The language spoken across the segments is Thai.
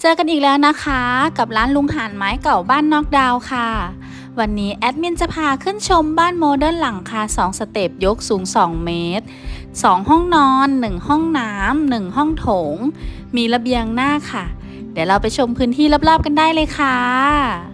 เจอกันอีกแล้วนะคะ กับร้านลุงหานไม้เก่าบ้านนอกดาวค่ะ วันนี้แอดมินจะพาขึ้นชมบ้านโมเดิร์นหลังคา2สเต็ปยกสูง 2 เมตร 2 ห้องนอน 1 ห้องน้ำ1ห้องโถง มีระเบียงหน้าค่ะ เดี๋ยวเราไปชมพื้นที่รอบๆกันได้เลยค่ะ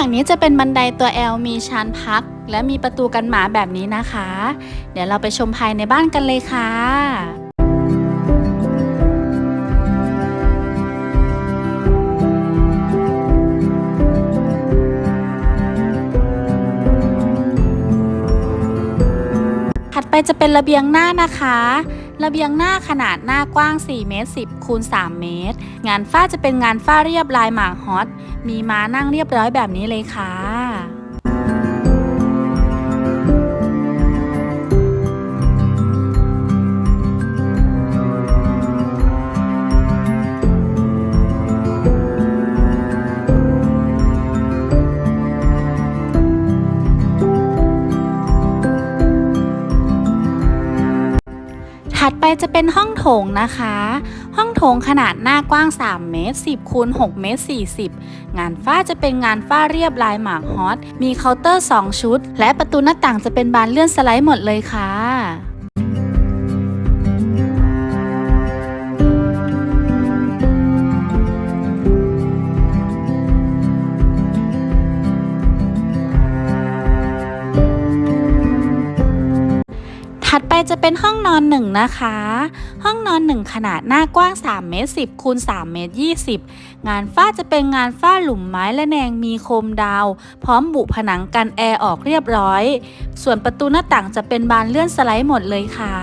านหลังนี้จะเป็นบันไดตัว L มีชานพัก และมีประตูกันหมาแบบนี้นะคะ เดี๋ยวเราไปชมภายในบ้านกันเลยค่ะถัดไปจะเป็นระเบียงหน้านะคะ ระเบียงหน้าขนาดหน้ากว้าง 4 เมตร 10 คูณ 3 เมตร งานฝ้าจะเป็นงานฝ้าเรียบลายหมากฮอต มีม้านั่งเรียบร้อยแบบนี้เลยค่ะ จะเป็นห้องโถงนะคะ ห้องโถงขนาดหน้ากว้าง 3 เมตร 10คูณ6เมตร 40 งานฝ้าจะเป็นงานฝ้าเรียบลายหมากฮอต มีเคาน์เตอร์ 2 ชุด และประตูหน้าต่างจะเป็นบานเลื่อนสไลด์หมดเลยค่ะ จะเป็นห้องนอนหนึ่งนะคะ ห้องนอนหนึ่งขนาดหน้ากว้าง3เมตร10คูณ3เมตร20 งานฝ้าจะเป็นงานฝ้าหลุมไม้และแนงมีโคมดาว พร้อมบุผนังกันแอร์ออกเรียบร้อย ส่วนประตูหน้าต่างจะเป็นบานเลื่อนสไลด์หมดเลยค่ะ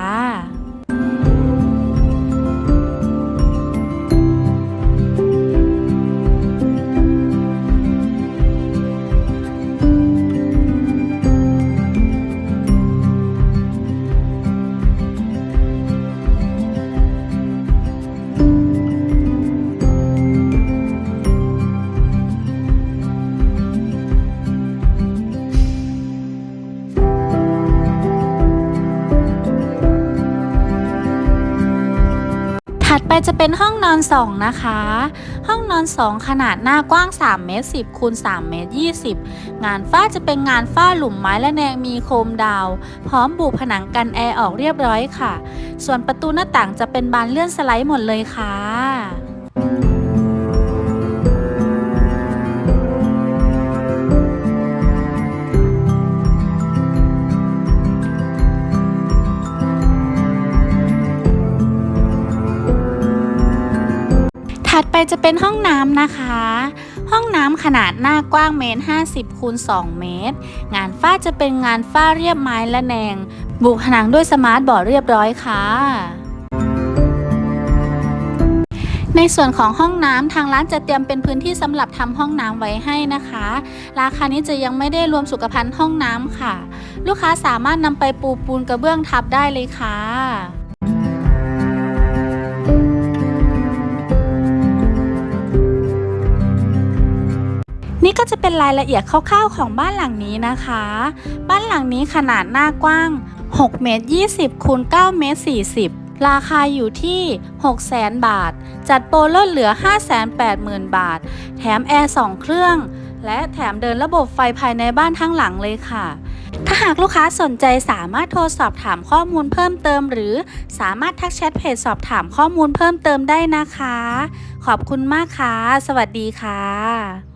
จะเป็นห้องนอน 2 นะคะ ห้องนอน 2 ขนาดหน้ากว้าง3เมตร10คูณ3เมตร20 งานฝ้าจะเป็นงานฝ้าหลุมไม้และแนงมีโคมดาว พร้อมบุผนังกันแอร์ออกเรียบร้อยค่ะ ส่วนประตูหน้าต่างจะเป็นบานเลื่อนสไลด์หมดเลยค่ะ จะเป็นห้องน้ำนะคะ ห้องน้ำขนาดหน้ากว้างเมตร50คูณ2เมตร งานฝ้าจะเป็นงานฝ้าเรียบไม้และแนง บุผนังด้วยสมาร์ทบอร์ดเรียบร้อยค่ะในส่วนของห้องน้ำทางร้านจะเตรียมเป็นพื้นที่สำหรับทำห้องน้ำไว้ให้นะคะ ราคานี้จะยังไม่ได้รวมสุขภัณฑ์ห้องน้ำค่ะ ลูกค้าสามารถนำไปปูปูนกระเบื้องทับได้เลยค่ะ นี่ก็จะเป็นรายละเอียดคร่าวๆของบ้านหลังนี้นะคะ บ้านหลังนี้ขนาดหน้ากว้าง6เมตร20คูณ9เมตร40 ราคาอยู่ที่ 6 0 0 0 0 0 บาท จัดโปรลดเหลือ 580,000 บาท แถมแอร์2เครื่อง และแถมเดินระบบไฟภายในบ้านทั้งหลังเลยค่ะ ถ้าหากลูกค้าสนใจสามารถโทรสอบถามข้อมูลเพิ่มเติม หรือสามารถทักแชทเพจสอบถามข้อมูลเพิ่มเติมได้นะคะ ขอบคุณมากค่ะ สวัสดีค่ะ